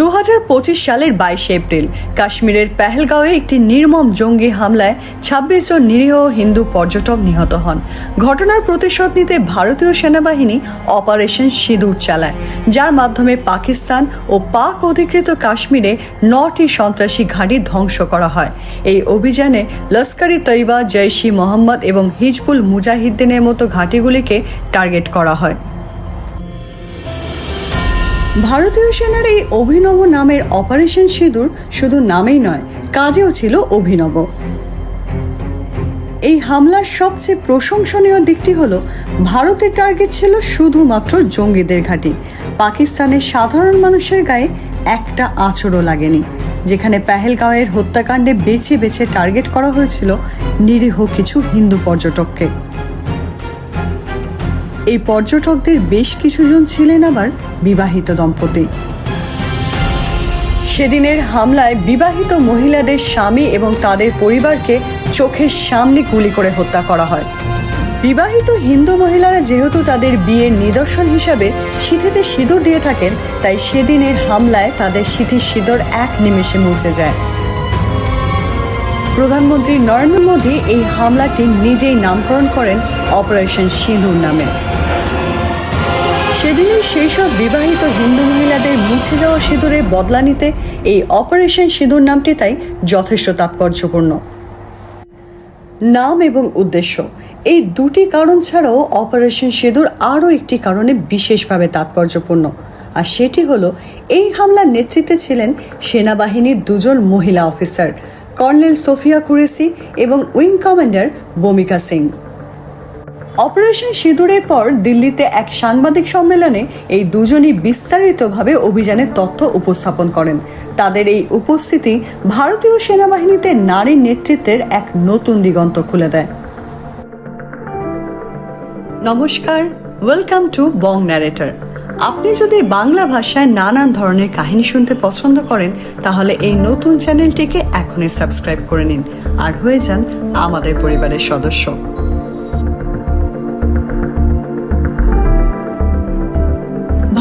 দু হাজার পঁচিশ সালের বাইশে এপ্রিল, কাশ্মীরের পেহেলগাঁওয়ে একটি নির্মম জঙ্গি হামলায় ছাব্বিশ জন নিরীহ হিন্দু পর্যটক নিহত হন। ঘটনার প্রতিশোধ নিতে ভারতীয় সেনাবাহিনী অপারেশন সিঁদুর চালায়, যার মাধ্যমে পাকিস্তান ও পাক অধিকৃত কাশ্মীরে নটি সন্ত্রাসী ঘাঁটি ধ্বংস করা হয়। এই অভিযানে লস্করি তৈবা জৈশি মোহাম্মদ এবং হিজবুল মুজাহিদ্দিনের মতো ঘাঁটিগুলিকে টার্গেট করা হয়। ভারতীয় সেনার এই অভিনব নামের অপারেশন সিঁদুর শুধু নামেই নয়, কাজেও ছিল অভিনব। এই হামলার সবচেয়ে প্রশংসনীয় দিকটি হলো, ভারতের টার্গেট ছিল শুধুমাত্র জঙ্গিদের ঘাঁটি। পাকিস্তানের সাধারণ মানুষের গায়ে একটা আঁচড়ও লাগেনি, যেখানে পেহেলগাঁওয়ের হত্যাকাণ্ডে বেছে বেছে টার্গেট করা হয়েছিল নিরীহ কিছু হিন্দু পর্যটককে। এই পর্যটকদের বেশ কিছুজন ছিলেন আবার বিবাহিত দম্পতি। সেদিনের হামলায় বিবাহিত মহিলাদের স্বামী এবং তাদের পরিবারকে চোখের সামনে গুলি করে হত্যা করা হয়। বিবাহিত হিন্দু মহিলারা যেহেতু তাদের বিয়ের নিদর্শন হিসাবে সিঁথিতে সিঁদুর দিয়ে থাকেন, তাই সেদিনের হামলায় তাদের সিঁথির সিঁদুর এক নিমেষে মুছে যায়। প্রধানমন্ত্রী নরেন্দ্র মোদী এই হামলাটি নিজেই নামকরণ করেন অপারেশন সিঁদুর নামে। সেদিনই সেই সব বিবাহিত হিন্দু মহিলাদের মুছে যাওয়া সিঁদুরের বদলা নিতে এই অপারেশন সিঁদুর নামটি তাই যথেষ্ট তাৎপর্যপূর্ণ। নাম এবং উদ্দেশ্য। এই দুটি কারণ ছাড়াও অপারেশন সিঁদুর আরও একটি কারণে বিশেষভাবে তাৎপর্যপূর্ণ। আর সেটি হলো, এই হামলার নেতৃত্বে ছিলেন সেনাবাহিনীর দুজন মহিলা অফিসার, কর্নেল সোফিয়া কুরেসি এবং wing commander Vyomika Singh. Operation সিঁদুরের পর দিল্লিতে এক সাংবাদিক সম্মেলনে এই দুজনই বিস্তারিতভাবে অভিযানের তথ্য উপস্থাপন করেন। তাদের এই উপস্থিতি ভারতীয় সেনাবাহিনীতে নারী নেতৃত্বের এক নতুন দিগন্ত খুলে দেয়। নমস্কার ওয়েলকাম টু বং ন্যারেটর আপনি যদি বাংলা ভাষায় নানান ধরনের কাহিনী শুনতে পছন্দ করেন, তাহলে এই নতুন চ্যানেলটিকে এখনই সাবস্ক্রাইব করে নিন। আর হয়ে যান আমাদের পরিবারের সদস্য।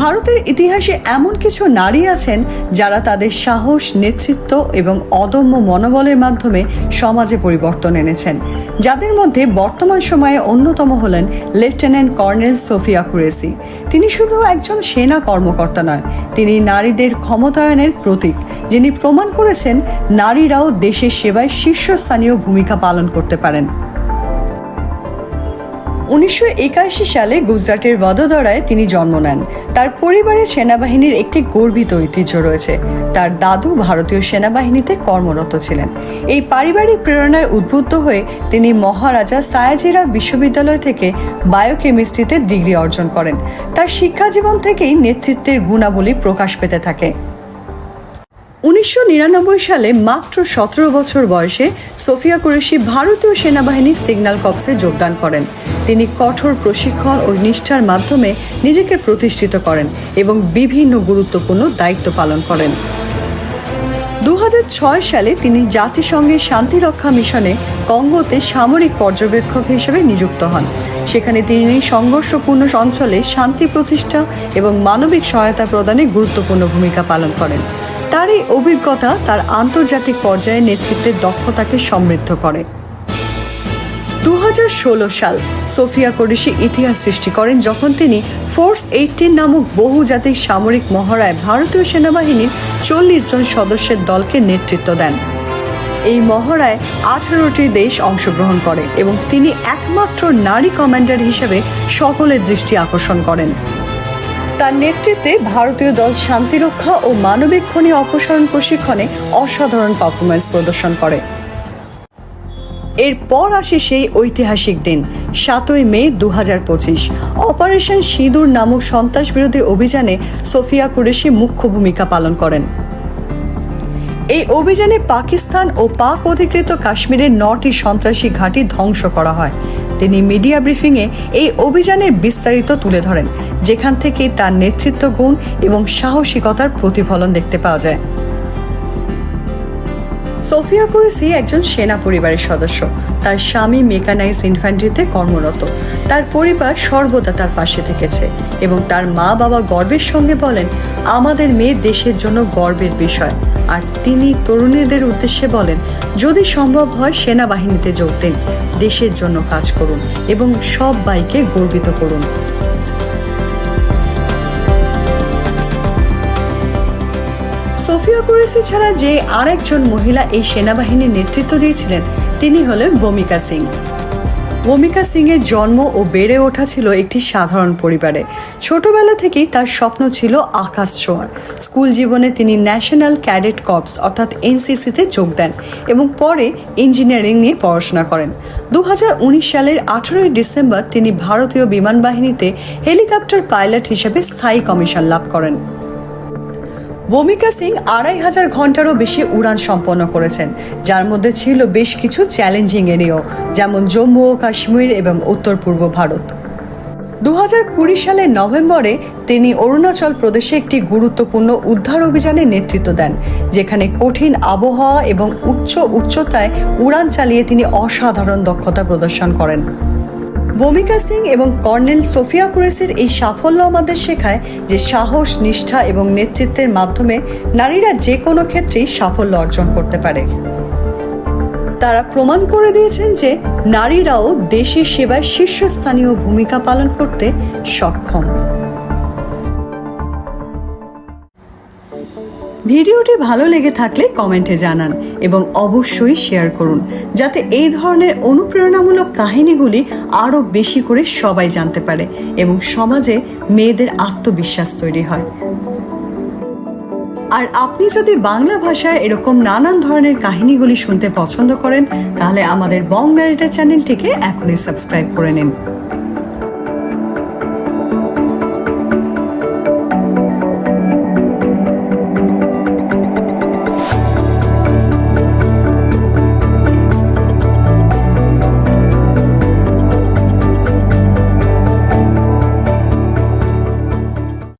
ভারতের ইতিহাসে এমন কিছু নারী আছেন যারা তাদের সাহস, নেতৃত্ব এবং অদম্য মনোবলের মাধ্যমে সমাজে পরিবর্তন এনেছেন। যাদের মধ্যে বর্তমান সময়ে অন্যতম হলেন লেফটেন্যান্ট কর্নেল সোফিয়া কুরেসি। তিনি শুধু একজন সেনা কর্মকর্তা নয়, তিনি নারীদের ক্ষমতায়নের প্রতীক, যিনি প্রমাণ করেছেন নারীরাও দেশের সেবায় শীর্ষস্থানীয় ভূমিকা পালন করতে পারেন। উনিশশো একাশি সালে গুজরাটের বদোদরায় তিনি জন্ম নেন। তার পরিবারে সেনাবাহিনীর একটি গর্বিত ঐতিহ্য রয়েছে। তার দাদু ভারতীয় সেনাবাহিনীতে কর্মরত ছিলেন। এই পারিবারিক প্রেরণায় উদ্বুদ্ধ হয়ে তিনি মহারাজা সায়াজিরা বিশ্ববিদ্যালয় থেকে বায়োকেমিস্ট্রিতে ডিগ্রি অর্জন করেন। তার শিক্ষা জীবন থেকেই নেতৃত্বের গুণাবলী প্রকাশ পেতে থাকে। উনিশশো নিরানব্বই সালে মাত্র সতেরো বছর বয়সে সোফিয়া কুরেশি ভারতীয় সেনাবাহিনীর সিগন্যাল কপসে যোগদান করেন। তিনি কঠোর প্রশিক্ষণ ও নিষ্ঠার মাধ্যমে নিজেকে প্রতিষ্ঠিত করেন এবং বিভিন্ন গুরুত্বপূর্ণ দায়িত্ব পালন করেন। দু হাজার ছয় সালে তিনি জাতিসংঘের শান্তিরক্ষা মিশনে কঙ্গোতে সামরিক পর্যবেক্ষক হিসেবে নিযুক্ত হন। সেখানে তিনি সংঘর্ষপূর্ণ অঞ্চলে শান্তি প্রতিষ্ঠা এবং মানবিক সহায়তা প্রদানে গুরুত্বপূর্ণ ভূমিকা পালন করেন। তার এই অভিজ্ঞতা তার আন্তর্জাতিক পর্যায়ে নেতৃত্বের দক্ষতাকে সমৃদ্ধ করে। দু হাজার ষোলো সাল সোফিয়া কোরিশি ইতিহাস সৃষ্টি করেন যখন তিনি ফোর্স এইটিন নামক বহুজাতিক সামরিক মহড়ায় ভারতীয় সেনাবাহিনীর চল্লিশ জন সদস্যের দলকে নেতৃত্ব দেন। এই মহড়ায় আঠারোটি দেশ অংশগ্রহণ করে এবং তিনি একমাত্র নারী কমান্ডার হিসেবে সকলের দৃষ্টি আকর্ষণ করেন। তার নেতৃত্বে ভারতীয় দল শান্তিরক্ষা ও মানবিক খনি অপসারণ প্রশিক্ষণে অসাধারণ পারফরমেন্স প্রদর্শন করে। এরপর আসে সেই ঐতিহাসিক দিন, সাতই মে দু হাজার পঁচিশ। অপারেশন সিঁদুর নামক সন্ত্রাস বিরোধী অভিযানে সোফিয়া কুরেশি মুখ্য ভূমিকা পালন করেন। এই অভিযানে পাকিস্তান ও পাক অধিকৃত কাশ্মীরের নটি সন্ত্রাসী ঘাঁটি ধ্বংস করা হয়। তিনি মিডিয়া ব্রিফিংয়ে এই অভিযানের বিস্তারিত তুলে ধরেন, যেখান থেকে তার নেতৃত্ব গুণ এবং সাহসিকতার প্রতিফলন দেখতে পাওয়া যায়। সোফিয়া কুরেসি একজন সেনা পরিবারের সদস্য। তার স্বামী মেকানাইজ ইনফ্যান্ট্রিতে কর্মরত। তার পরিবার সর্বদা তার পাশে থেকেছে এবং তার মা বাবা গর্বের সঙ্গে বলেন, আমাদের মেয়ে দেশের জন্য গর্বের বিষয়। আর তিনি তরুণীদের উদ্দেশ্যে বলেন, যদি সম্ভব হয় সেনাবাহিনীতে যোগ দিন। দেশের জন্য কাজ করুন এবং সব বাইকে গর্বিত করুন। সোফিয়া কুরেসি ছাড়া যে আরেকজন মহিলা এই সেনাবাহিনীর নেতৃত্ব দিয়েছিলেন, তিনি হলেন ভূমিকা সিং। ভূমিকা সিং এর জন্ম ও বেড়ে ওঠা ছিল একটি সাধারণ পরিবারে। ছোটবেলা থেকেই তার স্বপ্ন ছিল আকাশ ছোঁয়ার। স্কুল জীবনে তিনি ন্যাশনাল ক্যাডেট কর্পস অর্থাৎ এনসিসিতে যোগ দেন এবং পরে ইঞ্জিনিয়ারিং নিয়ে পড়াশোনা করেন। দু হাজার উনিশ সালের আঠারোই ডিসেম্বর তিনি ভারতীয় বিমান বাহিনীতে হেলিকপ্টার পাইলট হিসেবে স্থায়ী কমিশন লাভ করেন। ভূমিকা সিং আড়াই হাজার ঘন্টারও বেশি উড়ান সম্পন্ন করেছেন, যার মধ্যে ছিল বেশ কিছু চ্যালেঞ্জিং এরিয়াও যেমন জম্মু ও কাশ্মীর এবং উত্তর পূর্ব ভারত। দু কুড়ি সালের নভেম্বরে তিনি অরুণাচল প্রদেশে একটি গুরুত্বপূর্ণ উদ্ধার অভিযানে নেতৃত্ব দেন, যেখানে কঠিন আবহাওয়া এবং উচ্চ উচ্চতায় উড়ান চালিয়ে তিনি অসাধারণ দক্ষতা প্রদর্শন করেন। ভূমিকা সিং এবং কর্নেল সোফিয়া কুরেসের এই সাফল্য আমাদের শেখায় যে সাহস, নিষ্ঠা এবং নেতৃত্বের মাধ্যমে নারীরা যে কোনো ক্ষেত্রেই সাফল্য অর্জন করতে পারে। তারা প্রমাণ করে দিয়েছেন যে নারীরাও দেশের সেবায় শীর্ষস্থানীয় ভূমিকা পালন করতে সক্ষম। ভিডিওটি ভালো লেগে থাকলে কমেন্টে জানান এবং অবশ্যই শেয়ার করুন, যাতে এই ধরনের অনুপ্রেরণামূলক কাহিনীগুলি আরও বেশি করে সবাই জানতে পারে এবং সমাজে মেয়েদের আত্মবিশ্বাস তৈরি হয়। আর আপনি যদি বাংলা ভাষায় এরকম নানান ধরনের কাহিনীগুলি শুনতে পছন্দ করেন, তাহলে আমাদের বং চ্যানেলটিকে এখনই সাবস্ক্রাইব করে নিন।